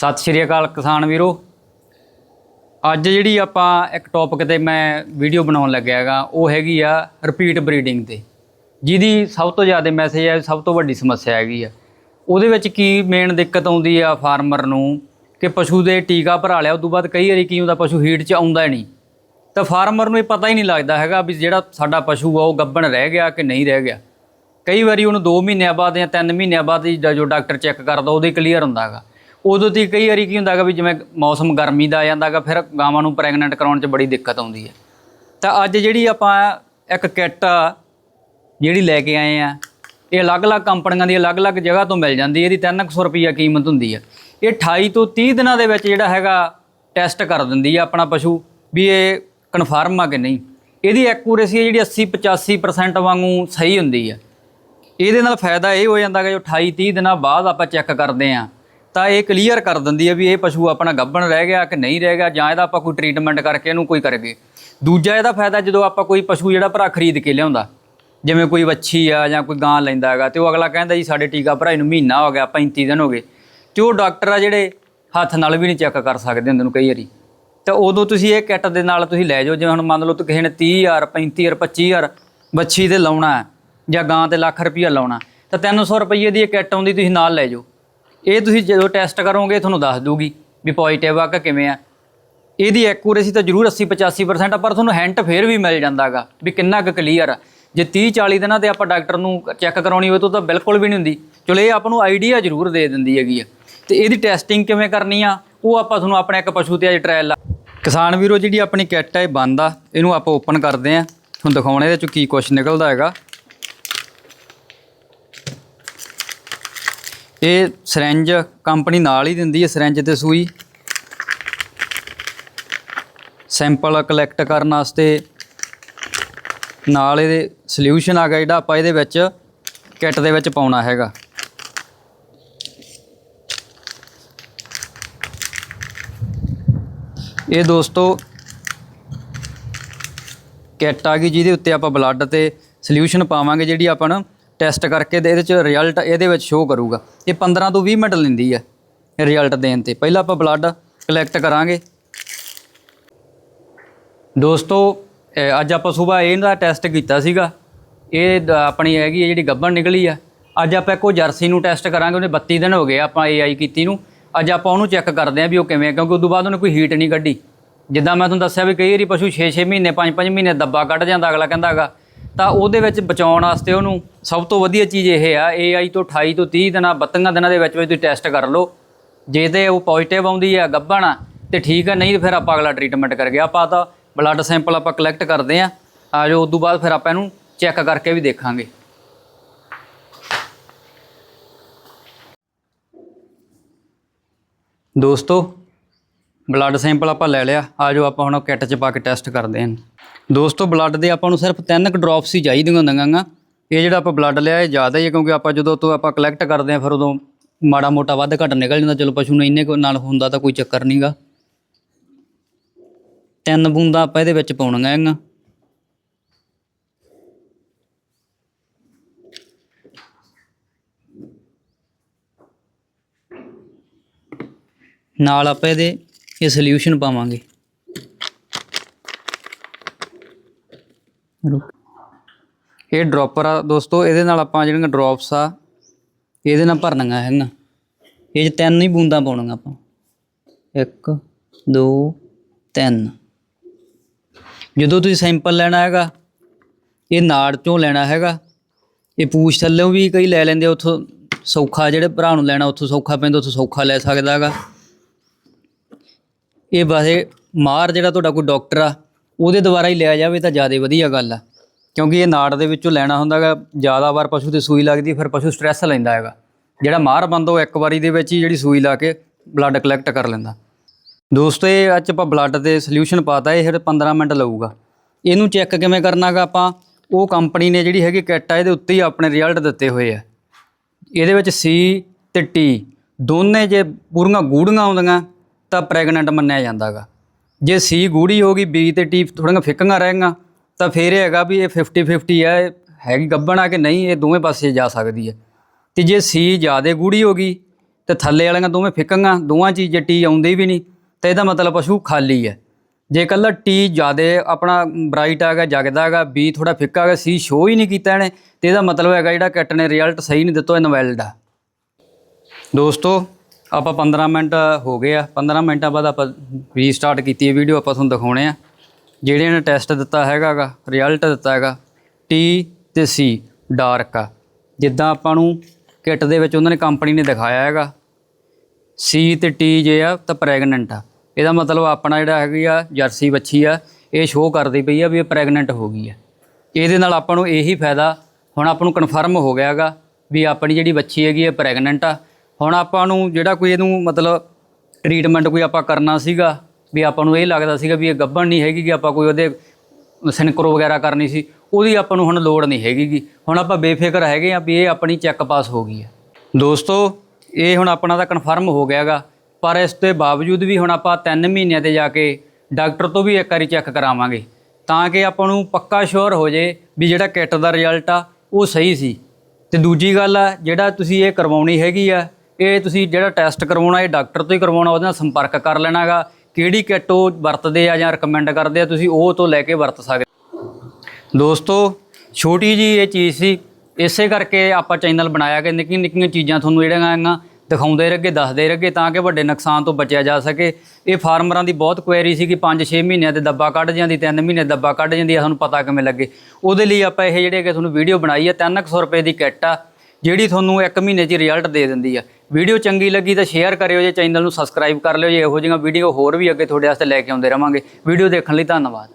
ਸਤਿ ਸ਼੍ਰੀ ਅਕਾਲ ਕਿਸਾਨ ਵੀਰੋ। ਅੱਜ ਜਿਹੜੀ ਆਪਾਂ ਇੱਕ ਟੌਪਿਕ ਤੇ ਮੈਂ ਵੀਡੀਓ ਬਣਾਉਣ ਲੱਗਿਆ ਹੈਗਾ, ਉਹ ਹੈਗੀ ਆ ਰਿਪੀਟ ਬਰੀਡਿੰਗ ਤੇ। ਜਿਹਦੀ ਸਭ ਤੋਂ ਜ਼ਿਆਦਾ ਮੈਸੇਜ ਹੈ ਸਭ ਤੋਂ ਵੱਡੀ ਸਮੱਸਿਆ ਹੈਗੀ ਆ। ਉਹਦੇ ਵਿੱਚ ਕੀ ਮੇਨ ਦਿੱਕਤ ਆਉਂਦੀ ਆ ਫਾਰਮਰ ਨੂੰ ਕਿ ਪਸ਼ੂ ਦੇ ਟੀਕਾ ਭਰਾ ਲਿਆ ਉਸ ਤੋਂ ਬਾਅਦ ਕਈ ਵਾਰੀ ਕੀ ਹੁੰਦਾ, ਪਸ਼ੂ ਹੀਟ 'ਚ ਆਉਂਦਾ ਹੀ ਨਹੀਂ। ਤਾਂ ਫਾਰਮਰ ਨੂੰ ਇਹ ਪਤਾ ਹੀ ਨਹੀਂ ਲੱਗਦਾ ਹੈਗਾ ਵੀ ਜਿਹੜਾ ਸਾਡਾ ਪਸ਼ੂ ਆ, ਉਹ ਗੱਬਣ ਰਹਿ ਗਿਆ ਕਿ ਨਹੀਂ ਰਹਿ ਗਿਆ। ਕਈ ਵਾਰੀ ਉਹਨੂੰ 2 ਮਹੀਨਿਆਂ ਬਾਅਦ ਜਾਂ 3 ਮਹੀਨਿਆਂ ਬਾਅਦ ਹੀ ਜੋ ਡਾਕਟਰ ਚੈੱਕ ਕਰਦਾ, ਉਹਦੇ ਕਲੀਅਰ ਹੁੰਦਾ ਹੈਗਾ। ਉਦੋਂ ਤੀ ਕਈ ਵਾਰੀ ਕੀ ਹੁੰਦਾ ਹੈਗਾ ਵੀ ਜਿਵੇਂ ਮੌਸਮ ਗਰਮੀ ਦਾ ਆ ਜਾਂਦਾ ਹੈਗਾ ਫਿਰ ਗਾਵਾਂ ਨੂੰ ਪ੍ਰੈਗਨੈਂਟ ਕਰਾਉਣ 'ਚ ਬੜੀ ਦਿੱਕਤ ਆਉਂਦੀ ਹੈ। ਤਾਂ ਅੱਜ ਜਿਹੜੀ ਆਪਾਂ ਇੱਕ ਕਿੱਟ ਜਿਹੜੀ ਲੈ ਕੇ ਆਏ ਆ, ਇਹ ਅਲੱਗ-ਅਲੱਗ ਕੰਪਨੀਆਂ ਦੀ ਅਲੱਗ-ਅਲੱਗ ਜਗ੍ਹਾ ਤੋਂ ਮਿਲ ਜਾਂਦੀ ਹੈ, ਇਹਦੀ 300 ਰੁਪਈਆ ਕੀਮਤ ਹੁੰਦੀ ਹੈ। ਇਹ 28 ਤੋਂ 30 ਦਿਨਾਂ ਦੇ ਵਿੱਚ ਜਿਹੜਾ ਹੈਗਾ ਟੈਸਟ ਕਰ ਦਿੰਦੀ ਹੈ ਆਪਣਾ ਪਸ਼ੂ ਵੀ ਇਹ ਕਨਫਰਮ ਆ ਕਿ ਨਹੀਂ। ਇਹਦੀ ਐਕੂਰੇਸੀ ਹੈ ਜਿਹੜੀ 80 85% ਵਾਂਗੂ ਸਹੀ ਹੁੰਦੀ ਹੈ ਇਹਦੇ ਨਾਲ ਫਾਇਦਾ ਇਹ ਹੋ ਜਾਂਦਾ ਕਿ ਜੋ 28 30 ਦਿਨਾਂ ਬਾਅਦ ਆਪਾਂ ਚੈੱਕ ਕਰਦੇ ਆ ਤਾਂ ਇਹ ਕਲੀਅਰ ਕਰ ਦਿੰਦੀ ਹੈ ਵੀ ਇਹ ਪਸ਼ੂ ਆਪਣਾ ਗੱਭਣ ਰਹਿ ਗਿਆ ਕਿ ਨਹੀਂ ਰਹਿ ਗਿਆ ਜਾਂ ਇਹਦਾ ਆਪਾਂ ਕੋਈ ਟ੍ਰੀਟਮੈਂਟ ਕਰਕੇ ਇਹਨੂੰ ਕੋਈ ਕਰਗੇ ਦੂਜਾ ਇਹਦਾ ਫਾਇਦਾ ਜਦੋਂ ਆਪਾਂ ਕੋਈ ਪਸ਼ੂ ਜਿਹੜਾ ਭਰਾ ਖਰੀਦ ਕੇ ਲਿਆਉਂਦਾ, ਜਿਵੇਂ ਕੋਈ ਵੱਛੀ ਆ ਜਾਂ ਕੋਈ ਗਾਂ ਲੈਂਦਾ ਹੈਗਾ ਤੇ ਉਹ ਅਗਲਾ ਕਹਿੰਦਾ ਜੀ ਸਾਡੇ ਟੀਕਾ ਭਰਾਈ ਨੂੰ ਮਹੀਨਾ ਹੋ ਗਿਆ 35 ਦਿਨ ਹੋ ਗਏ ਤੇ ਉਹ ਡਾਕਟਰ ਆ ਜਿਹੜੇ ਹੱਥ ਨਾਲ ਵੀ ਨਹੀਂ ਚੈੱਕ ਕਰ ਸਕਦੇ ਹੁੰਦੇ ਨੂੰ ਕਈ ਵਾਰੀ। ਤਾਂ ਉਦੋਂ ਤੁਸੀਂ ਇਹ ਕਿੱਟ ਦੇ ਨਾਲ ਤੁਸੀਂ ਲੈ ਜਾਓ, ਜਿਵੇਂ ਹੁਣ ਮੰਨ ਲਓ ਤੁਸੀਂ ਕਿਸੇ ਨੇ 30000 35000 25000 ਵੱਛੀ ਤੇ ਲਾਉਣਾ ਜਾਂ ਗਾਂ ਤੇ ਲੱਖ ਰੁਪਈਆ ਲਾਉਣਾ ਤਾਂ 300 ਰੁਪਏ ਦੀ ਇਹ ਕਿੱਟ ਆਉਂਦੀ ਤੁਸੀਂ ਨਾਲ ਲੈ ਜਾਓ। ਇਹ ਤੁਸੀਂ ਜਦੋਂ ਟੈਸਟ ਕਰੋਗੇ ਤੁਹਾਨੂੰ ਦੱਸ ਦੂਗੀ ਵੀ ਪੋਜ਼ਿਟਿਵ ਆ ਕਿ ਕਿਵੇਂ ਆ। ਇਹਦੀ ਐਕੂਰੇਸੀ ਤਾਂ ਜ਼ਰੂਰ 80 85% ਆ, ਪਰ ਤੁਹਾਨੂੰ ਹੈਂਟ ਫੇਰ ਵੀ ਮਿਲ ਜਾਂਦਾਗਾ ਵੀ ਕਿੰਨਾ ਕੁ ਕਲੀਅਰ ਆ। ਜੇ 30 40 ਦਿਨਾਂ ਤੇ ਆਪਾਂ ਡਾਕਟਰ ਨੂੰ ਚੈੱਕ ਕਰਾਉਣੀ ਹੋਵੇ, ਤਾਂ ਤਾਂ ਬਿਲਕੁਲ ਵੀ ਨਹੀਂ ਹੁੰਦੀ। ਚਲੋ, ਇਹ ਆਪਾਂ ਨੂੰ ਆਈਡੀਆ ਜ਼ਰੂਰ ਦੇ ਦਿੰਦੀ ਹੈਗੀ ਆ। ਤੇ ਇਹਦੀ ਟੈਸਟਿੰਗ ਕਿਵੇਂ ਕਰਨੀ ਆ, ਉਹ ਆਪਾਂ ਤੁਹਾਨੂੰ ਆਪਣੇ ਇੱਕ ਪਸ਼ੂ ਤੇ ਅੱਜ ਟ੍ਰਾਇਲ ਕਿਸਾਨ ਵੀਰੋ, ਜਿਹੜੀ ਆਪਣੀ ਕਿੱਟ ਹੈ ਇਹ ਬੰਦ ਆ। ਇਹਨੂੰ ਆਪਾਂ ਓਪਨ ਕਰਦੇ ਆ। ਤੁਹਾਨੂੰ ਦਿਖਾਉਣੇ ਇਹਦੇ ਚੋਂ ਕੀ ਕੁਛ ਨਿਕਲਦਾ ਹੈਗਾ। ਇਹ ਸਿਰੰਜ ਕੰਪਨੀ ਨਾਲ ਹੀ ਦਿੰਦੀ ਹੈ, ਸਿਰੰਜ ਤੇ ਸੂਈ। ਸੈਂਪਲ ਕਲੈਕਟ ਕਰਨ ਵਾਸਤੇ ਨਾਲ ਇਹਦੇ ਸੋਲੂਸ਼ਨ ਆ ਗਿਆ ਜਿਹੜਾ ਆਪਾਂ ਇਹਦੇ ਵਿੱਚ ਕਿੱਟ ਦੇ ਵਿੱਚ ਪਾਉਣਾ ਹੈਗਾ। ਇਹ ਦੋਸਤੋ ਕਿੱਟ ਆ ਗਈ ਜਿਹਦੇ ਉੱਤੇ ਆਪਾਂ ਬਲੱਡ ਤੇ ਸੋਲੂਸ਼ਨ ਪਾਵਾਂਗੇ ਜਿਹੜੀ ਆਪਾਂ ਨੂੰ ਟੈਸਟ ਕਰਕੇ ਤੇ ਇਹਦੇ ਚ ਰਿਜ਼ਲਟ ਇਹਦੇ ਵਿੱਚ ਸ਼ੋ ਕਰੂਗਾ। ਇਹ 15 ਤੋਂ 20 ਮਿੰਟ ਲੈਂਦੀ ਹੈ ਰਿਜ਼ਲਟ ਦੇਣ ਤੇ। ਪਹਿਲਾਂ ਆਪਾਂ ਬਲੱਡ ਕਲੈਕਟ ਕਰਾਂਗੇ। ਦੋਸਤੋ ਅੱਜ ਆਪਾਂ ਸਵੇਰ ਇਹਦਾ ਟੈਸਟ ਕੀਤਾ ਸੀਗਾ। ਇਹ ਦ- ਆਪਣੀ ਹੈਗੀ ਹੈ ਜਿਹੜੀ ਗੱਭਣ ਨਿਕਲੀ ਆ। ਅੱਜ ਆਪਾਂ ਇੱਕੋ ਜਰਸੀ ਨੂੰ ਟੈਸਟ ਕਰਾਂਗੇ, ਉਹਨੇ 32 ਦਿਨ ਹੋ ਗਏ ਆ ਆਪਾਂ ਏਆਈ ਕੀਤੀ ਨੂੰ। ਅੱਜ ਆਪਾਂ ਉਹਨੂੰ ਚੈੱਕ ਕਰਦੇ ਆਂ ਵੀ ਉਹ ਕਿਵੇਂ ਆ, ਕਿਉਂਕਿ ਉਦੋਂ ਬਾਅਦ ਉਹਨੇ ਕੋਈ ਹੀਟ ਨਹੀਂ ਕੱਢੀ। ਜਿੱਦਾਂ ਮੈਂ ਤੁਹਾਨੂੰ ਦੱਸਿਆ ਵੀ ਕਈ ਵਾਰੀ ਪਸ਼ੂ 6-6 ਮਹੀਨੇ 5-5 ਮਹੀਨੇ ਦੱਬਾ ਕੱਢ ਜਾਂਦਾ, ਅਗਲਾ ਕਹਿੰਦਾ ਹੈਗਾ ਤਾਂ ਉਹਦੇ ਵਿੱਚ ਬਚਾਉਣ ਵਾਸਤੇ ਉਹਨੂੰ ਸਭ ਤੋਂ ਵਧੀਆ ਚੀਜ਼ ਇਹ ਆ ਏਆਈ ਤੋਂ 28 ਤੋਂ 30 ਦਿਨਾਂ 32 ਦਿਨਾਂ ਦੇ ਵਿੱਚ ਵਿੱਚ ਤੁਸੀਂ ਟੈਸਟ ਕਰ ਲਓ। ਜੇ ਤੇ ਉਹ ਪੋਜ਼ਿਟਿਵ ਆਉਂਦੀ ਆ, ਗੱਭਣ ਆ, ਤੇ ਠੀਕ ਆ, ਨਹੀਂ ਤੇ ਫਿਰ ਆਪਾਂ ਅਗਲਾ ਟ੍ਰੀਟਮੈਂਟ ਕਰ ਗਿਆ ਆਪਾਂ ਤਾਂ ਬਲੱਡ ਸੈਂਪਲ ਆਪਾਂ ਕਲੈਕਟ ਕਰਦੇ ਆ। ਆ ਜੋ ਤੋਂ ਬਾਅਦ ਫਿਰ ਆਪਾਂ ਇਹਨੂੰ ਚੈੱਕ ਕਰਕੇ ਵੀ ਦੇਖਾਂਗੇ। ਦੋਸਤੋ ਬਲੱਡ ਸੈਂਪਲ ਆਪਾਂ ਲੈ ਲਿਆ। ਆ ਜੋ ਆਪਾਂ ਹੁਣ ਕਿੱਟ 'ਚ ਪਾ ਕੇ ਟੈਸਟ ਕਰਦੇ ਹਾਂ। ਦੋਸਤੋ, ਬਲੱਡ ਦੇ ਆਪਾਂ ਨੂੰ ਸਿਰਫ ਤਿੰਨ ਕੁ ਡ੍ਰੌਪਸ ਹੀ ਚਾਹੀਦੀਆਂ ਹੁੰਦੀਆਂ ਗਾ। ਇਹ ਜਿਹੜਾ ਆਪਾਂ ਬਲੱਡ ਲਿਆ, ਇਹ ਜ਼ਿਆਦਾ ਹੀ ਹੈ ਕਿਉਂਕਿ ਆਪਾਂ ਜਦੋਂ ਤੋਂ ਆਪਾਂ ਕਲੈਕਟ ਕਰਦੇ ਹਾਂ, ਫਿਰ ਉਦੋਂ ਮਾੜਾ ਮੋਟਾ ਵੱਧ ਘੱਟ ਨਿਕਲ ਜਾਂਦਾ। ਚਲੋ, ਪਸ਼ੂ ਨੂੰ ਇੰਨੇ ਕੁ ਨਾਲ ਹੁੰਦਾ ਤਾਂ ਕੋਈ ਚੱਕਰ ਨਹੀਂਗਾ ਤਿੰਨ ਬੂੰਦਾਂ ਆਪਾਂ ਇਹਦੇ ਵਿੱਚ ਪਾਉਣੀਆਂ ਹੈਗੀਆਂ ਨਾਲ ਆਪਾਂ ਇਹਦੇ ਇਹ ਸੋਲੂਸ਼ਨ ਪਾਵਾਂਗੇ। ਇਹ ਡ੍ਰੌਪਰ ਆ ਦੋਸਤੋ, ਇਹਦੇ ਨਾਲ ਆਪਾਂ ਜਿਹੜੀਆਂ ਡ੍ਰੌਪਸ ਆ, ਇਹਦੇ ਨਾਲ ਭਰਨੀਆਂ ਹੈਗੀਆਂ। ਇਹ 'ਚ ਤਿੰਨ ਹੀ ਬੂੰਦਾਂ ਪਾਉਣੀਆਂ ਆਪਾਂ। 1 2 3 ਜਦੋਂ ਤੁਸੀਂ ਸੈਂਪਲ ਲੈਣਾ ਹੈਗਾ, ਇਹ ਨਾੜ ਚੋਂ ਲੈਣਾ ਹੈਗਾ। ਇਹ ਪੂਛ ਥੱਲੇੋਂ ਵੀ ਕਈ ਲੈ ਲੈਂਦੇ ਆ, ਉੱਥੋਂ ਸੌਖਾ, ਜਿਹੜੇ ਭਰਾ ਨੂੰ ਲੈਣਾ, ਉੱਥੋਂ ਸੌਖਾ ਪੈਂਦਾ, ਉੱਥੋਂ ਸੌਖਾ ਲੈ ਸਕਦਾ ਹੈਗਾ। ਇਹ ਵਾਸੇ ਮਾਰ ਜਿਹੜਾ ਤੁਹਾਡਾ ਕੋਈ ਡਾਕਟਰ ਆ, ਉਹਦੇ ਦੁਆਰਾ ਹੀ ਲਿਆ ਜਾਵੇ ਤਾਂ ਜ਼ਿਆਦਾ ਵਧੀਆ ਗੱਲ ਆ। ਕਿਉਂਕਿ ਇਹ ਨਾੜ ਦੇ ਵਿੱਚੋਂ ਲੈਣਾ ਹੁੰਦਾ ਹੈਗਾ, ਜ਼ਿਆਦਾ ਵਾਰ ਪਸ਼ੂ ਤੇ ਸੂਈ ਲੱਗਦੀ, ਫਿਰ ਪਸ਼ੂ ਸਟ੍ਰੈਸ ਲੈਂਦਾ ਹੈਗਾ। ਜਿਹੜਾ ਮਾਰ ਬੰਦਾ ਉਹ ਇੱਕ ਵਾਰੀ ਦੇ ਵਿੱਚ ਹੀ ਜਿਹੜੀ ਸੂਈ ਲਾ ਕੇ ਬਲੱਡ ਕਲੈਕਟ ਕਰ ਲੈਂਦਾ। ਦੋਸਤੋ, ਇਹ ਅੱਜ ਆਪਾਂ ਬਲੱਡ ਦੇ ਸੋਲੂਸ਼ਨ ਪਾਤਾ, ਇਹ ਫਿਰ 15 ਮਿੰਟ ਲਊਗਾ। ਇਹਨੂੰ ਚੈੱਕ ਕਿਵੇਂ ਕਰਨਾਗਾ ਆਪਾਂ? ਉਹ ਕੰਪਨੀ ਨੇ ਜਿਹੜੀ ਹੈਗੀ ਕਿੱਟ ਆ, ਇਹਦੇ ਉੱਤੇ ਹੀ ਆਪਣੇ ਰਿਜ਼ਲਟ ਦਿੱਤੇ ਹੋਏ ਆ। ਇਹਦੇ ਵਿੱਚ ਸੀ ਤੇ ਟੀ ਦੋਨੇ ਜੇ ਪੂਰੀਆਂ ਗੂੜੀਆਂ ਆਉਂਦੀਆਂ ਤਾਂ ਪ੍ਰੈਗਨੈਂਟ ਮੰਨਿਆ ਜਾਂਦਾਗਾ। ਜੇ ਸੀ ਗੂੜੀ ਹੋ ਗਈ ਬੀ ਤੇ ਟੀ ਥੋੜੀਆਂ ਫਿੱਕੀਆਂ ਰਹਿਣਗੀਆਂ, ਤਾਂ ਫਿਰ ਇਹ ਹੈਗਾ ਵੀ ਇਹ 50 50 ਹੈ ਇਹ ਹੈਗੀ ਗੱਭਣ ਆ ਕਿ ਨਹੀਂ, ਇਹ ਦੋਵੇਂ ਪਾਸੇ ਜਾ ਸਕਦੀ ਹੈ ਤੇ ਜੇ ਸੀ ਜ਼ਿਆਦਾ ਗੂੜੀ ਹੋ ਗਈ, ਤੇ ਥੱਲੇ ਵਾਲੀਆਂ ਦੋਵੇਂ ਫਿੱਕਾਂਗਾ ਦੋਵਾਂ 'ਚ ਹੀ ਜੇ ਟੀ ਆਉਂਦੀ ਵੀ ਨਹੀਂ, ਤਾਂ ਇਹਦਾ ਮਤਲਬ ਪਸ਼ੂ ਖਾਲੀ ਹੈ ਜੇ ਕੱਲਾ ਟੀ ਜ਼ਿਆਦਾ ਆਪਣਾ ਬ੍ਰਾਈਟ ਹੈਗਾ ਜਗਦਾ ਹੈਗਾ ਬੀ ਥੋੜਾ ਫਿੱਕਾ ਹੈਗਾ ਸੀ ਸ਼ੋ ਹੀ ਨਹੀਂ ਕੀਤਾ ਇਹਨੇ, ਤੇ ਇਹਦਾ ਮਤਲਬ ਹੈਗਾ ਜਿਹੜਾ ਕਿੱਟ ਨੇ ਰਿਜ਼ਲਟ ਸਹੀ ਨਹੀਂ ਦਿੱਤਾ ਇਨਵੈਲਿਡ ਆ। ਦੋਸਤੋ ਆਪਾਂ 15 ਮਿੰਟ ਹੋ ਗਏ ਆ। 15 ਮਿੰਟਾਂ ਬਾਅਦ ਆਪਾਂ ਰੀਸਟਾਰਟ ਕੀਤੀ ਹੈ ਵੀਡੀਓ ਆਪਾਂ ਤੁਹਾਨੂੰ ਦਿਖਾਉਣੇ ਆ। ਜਿਹੜੇ ਨੇ ਟੈਸਟ ਦਿੱਤਾ ਹੈਗਾਗਾ ਰਿਜ਼ਲਟ ਦਿੱਤਾ ਹੈਗਾ ਟੀ ਤੇ ਸੀ ਡਾਰਕ ਆ। ਜਿੱਦਾਂ ਆਪਾਂ ਨੂੰ ਕਿੱਟ ਦੇ ਵਿੱਚ ਉਹਨਾਂ ਨੇ ਕੰਪਨੀ ਨੇ ਦਿਖਾਇਆ ਹੈਗਾ। ਸੀ ਤੇ ਟੀ ਜੇ ਆ, ਤਾਂ ਪ੍ਰੈਗਨੈਂਟ ਆ। ਇਹਦਾ ਮਤਲਬ ਆਪਣਾ ਜਿਹੜਾ ਹੈਗੀ ਆ, ਜਰਸੀ ਬੱਚੀ ਆ, ਇਹ ਸ਼ੋਅ ਕਰਦੀ ਪਈ ਆ ਵੀ ਇਹ ਪ੍ਰੈਗਨੈਂਟ ਹੋ ਗਈ ਆ। ਇਹਦੇ ਨਾਲ ਆਪਾਂ ਨੂੰ ਇਹੀ ਫਾਇਦਾ, ਹੁਣ ਆਪਾਂ ਨੂੰ ਕਨਫਰਮ ਹੋ ਗਿਆ ਹੈਗਾ ਵੀ ਆਪਣੀ ਜਿਹੜੀ ਬੱਚੀ ਹੈਗੀ ਇਹ ਪ੍ਰੈਗਨੈਂਟ ਆ। ਹੁਣ ਆਪਾਂ ਨੂੰ ਜਿਹੜਾ ਕੋਈ ਇਹਨੂੰ ਮਤਲਬ ਟ੍ਰੀਟਮੈਂਟ ਕੋਈ ਆਪਾਂ ਕਰਨਾ ਸੀਗਾ, ਵੀ ਆਪਾਂ ਨੂੰ ਇਹ ਲੱਗਦਾ ਸੀਗਾ ਵੀ ਇਹ ਗੱਭਣ ਨਹੀਂ ਹੈਗੀ ਕਿ ਆਪਾਂ ਕੋਈ ਉਹਦੇ ਸਿਨਕਰੋ ਵਗੈਰਾ ਕਰਨੀ ਸੀ, ਉਹਦੀ ਆਪਾਂ ਨੂੰ ਹੁਣ ਲੋੜ ਨਹੀਂ ਹੈਗੀ ਗੀ। ਹੁਣ ਆਪਾਂ ਬੇਫਿਕਰ ਹੈਗੇ ਆ ਵੀ ਇਹ ਆਪਣੀ ਚੈੱਕ ਪਾਸ ਹੋ ਗਈ ਹੈ ਦੋਸਤੋ, ਇਹ ਹੁਣ ਆਪਣਾ ਤਾਂ ਕਨਫਰਮ ਹੋ ਗਿਆਗਾ ਪਰ ਇਸ ਦੇ ਬਾਵਜੂਦ ਵੀ ਹੁਣ ਆਪਾਂ 3 ਮਹੀਨਿਆਂ ਤੇ ਜਾ ਕੇ ਡਾਕਟਰ ਤੋਂ ਵੀ ਇੱਕ ਵਾਰੀ ਚੈੱਕ ਕਰਾਵਾਂਗੇ, ਤਾਂ ਕਿ ਆਪਾਂ ਨੂੰ ਪੱਕਾ ਸ਼ੋਰ ਹੋ ਜੇ ਵੀ ਜਿਹੜਾ ਕਿੱਟ ਦਾ ਰਿਜ਼ਲਟ ਆ, ਉਹ ਸਹੀ ਸੀ ਤੇ ਦੂਜੀ ਗੱਲ ਆ, ਜਿਹੜਾ ਤੁਸੀਂ ਇਹ ਕਰਵਾਉਣੀ ਹੈਗੀ ਆ ਇਹ ਤੁਸੀਂ ਜਿਹੜਾ ਟੈਸਟ ਕਰਵਾਉਣਾ, ਇਹ ਡਾਕਟਰ ਤੋਂ ਹੀ ਕਰਵਾਉਣਾ, ਉਹਦੇ ਨਾਲ ਸੰਪਰਕ ਕਰ ਲੈਣਾਗਾ। ਕਿਹੜੀ ਕਿੱਟ ਉਹ ਵਰਤਦੇ ਆ ਜਾਂ ਰეკਮੈਂਡ ਕਰਦੇ ਆ, ਤੁਸੀਂ ਉਹ ਤੋਂ ਲੈ ਕੇ ਵਰਤ ਸਕਦੇ ਦੋਸਤੋ, ਛੋਟੀ ਜੀ ਇਹ ਚੀਜ਼ ਸੀ, ਇਸੇ ਕਰਕੇ ਆਪਾਂ ਚੈਨਲ ਬਣਾਇਆ ਕਿ ਨਿੱਕੀਆਂ ਨਿੱਕੀਆਂ ਚੀਜ਼ਾਂ ਤੁਹਾਨੂੰ ਜਿਹੜੀਆਂ ਹੈਗੀਆਂ ਦਿਖਾਉਂਦੇ ਰਹਿਗੇ ਦੱਸਦੇ ਰਹਿਗੇ ਤਾਂ ਕਿ ਵੱਡੇ ਨੁਕਸਾਨ ਤੋਂ ਬਚਿਆ ਜਾ ਸਕੇ। ਇਹ ਫਾਰਮਰਾਂ ਦੀ ਬਹੁਤ ਕੁਐਰੀ ਸੀ ਕਿ 5-6 ਮਹੀਨਿਆਂ ਦੇ ਦੱਬਾ ਕੱਢ ਜਾਂਦੀ 3 ਮਹੀਨੇ ਦੱਬਾ ਕੱਢ ਜਾਂਦੀ ਆ, ਤੁਹਾਨੂੰ ਪਤਾ ਕਿਵੇਂ ਲੱਗੇ। ਉਹਦੇ ਲਈ ਆਪਾਂ ਇਹ ਜਿਹੜੇ ਕਿ ਤੁਹਾਨੂੰ ਵੀਡੀਓ ਬਣਾਈ ਆ 300 ਰੁਪਏ ਦੀ ਕਿੱਟ ਆ, ਜਿਹੜੀ ਤੁਹਾਨੂੰ 1 ਮਹੀਨੇ 'ਚ ਰਿਜ਼ਲਟ ਦੇ ਦਿੰਦੀ ਆ। ਵੀਡੀਓ ਚੰਗੀ ਲੱਗੀ ਤਾਂ ਸ਼ੇਅਰ ਕਰਿਓ ਜੇ ਚੈਨਲ ਨੂੰ ਸਬਸਕ੍ਰਾਈਬ ਕਰ ਲਿਓ ਜੇ ਇਹੋ ਜਿਹੀਆਂ ਵੀਡੀਓ ਹੋਰ ਵੀ ਅੱਗੇ ਤੁਹਾਡੇ ਵਾਸਤੇ ਲੈ ਕੇ ਆਉਂਦੇ ਰਵਾਂਗੇ। ਵੀਡੀਓ ਦੇਖਣ ਲਈ ਧੰਨਵਾਦ।